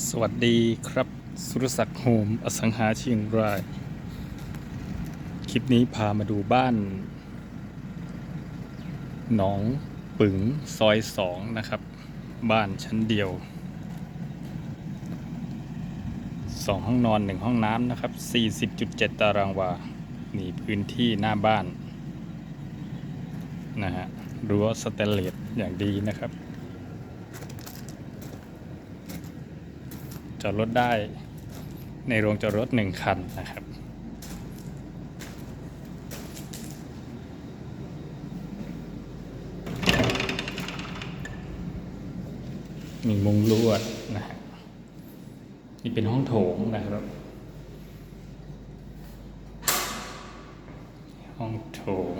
สวัสดีครับ สุรศักดิ์โฮมอสังหาเชียงราย คลิปนี้พามาดูบ้าน หนองปึ๋งซอยสองนะครับ บ้านชั้นเดียวสองห้องนอนหนึ่งห้องน้ำนะครับ 40.7 ตารางวา นี่พื้นที่หน้าบ้าน นะฮะรั้วสแตนเลสอย่างดีนะครับ จอดรถได้ในโรงจอดรถหนึ่งคันนะครับ มีมุงลวดนะฮะนี่เป็นห้องโถงนะครับ ห้องโถง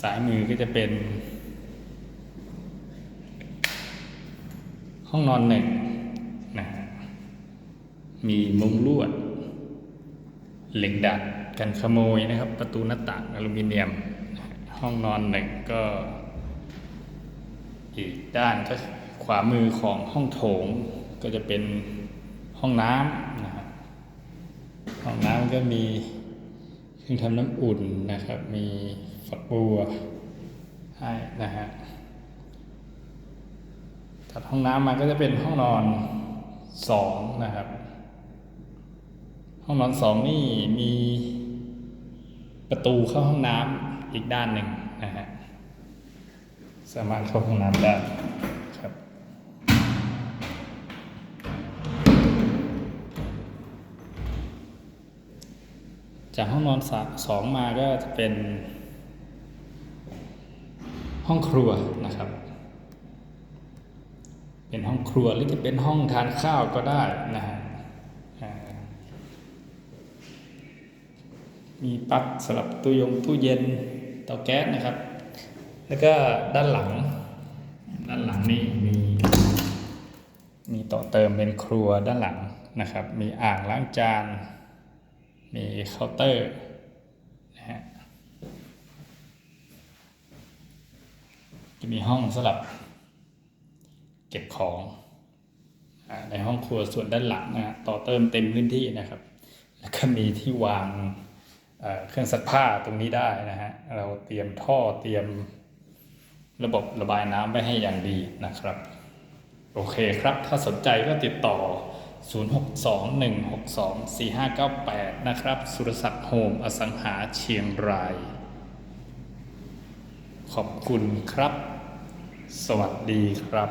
ซ้ายมือก็จะเป็น ห้องนอนหนึ่ง มีมุงลวด เหล็กดัดกันขโมยนะครับ ประตูหน้าต่างอลูมิเนียม ห้องนอนหนึ่งก็ อีกด้านก็ขวามือของห้องโถงก็จะเป็นห้องน้ำนะครับห้องน้ำก็มีเครื่องทำน้ำอุ่นนะครับ มีฝักบัวให้นะฮะถัดห้องน้ำมาก็จะเป็นห้องนอนสองนะครับ ห้องนอนสองนี่มีประตูเข้าห้องน้ำอีกด้านหนึ่งนะฮะสามารถเข้าห้องน้ำได้ครับ จากห้องนอนสสองมาก็จะเป็น ห้องครัวนะครับ เป็นห้องครัวหรือจะเป็นห้องทานข้าวก็ได้นะฮะอ่า มีปลั๊กสำหรับตู้ยงตู้เย็นเตาแก๊สนะครับ แล้วก็ด้านหลัง ด้านหลังนี่มี มีต่อเติมเป็นครัวด้านหลังนะครับ มีอ่างล้างจาน มีเคาน์เตอร์นะฮะจะมีห้องสำหรับเก็บของในห้องครัวส่วนด้านหลังนะฮะต่อเติมเต็มพื้นที่นะครับ แล้วก็มีที่วาง เครื่องซักผ้าตรงนี้ได้นะฮะ เราเตรียมท่อเตรียมระบบระบายน้ำไว้ให้อย่างดีนะครับ โอเคครับ ถ้าสนใจก็ติดต่อ 0621624598 นะครับ สุรศักดิ์โฮมอสังหาเชียงราย ขอบคุณครับ สวัสดีครับ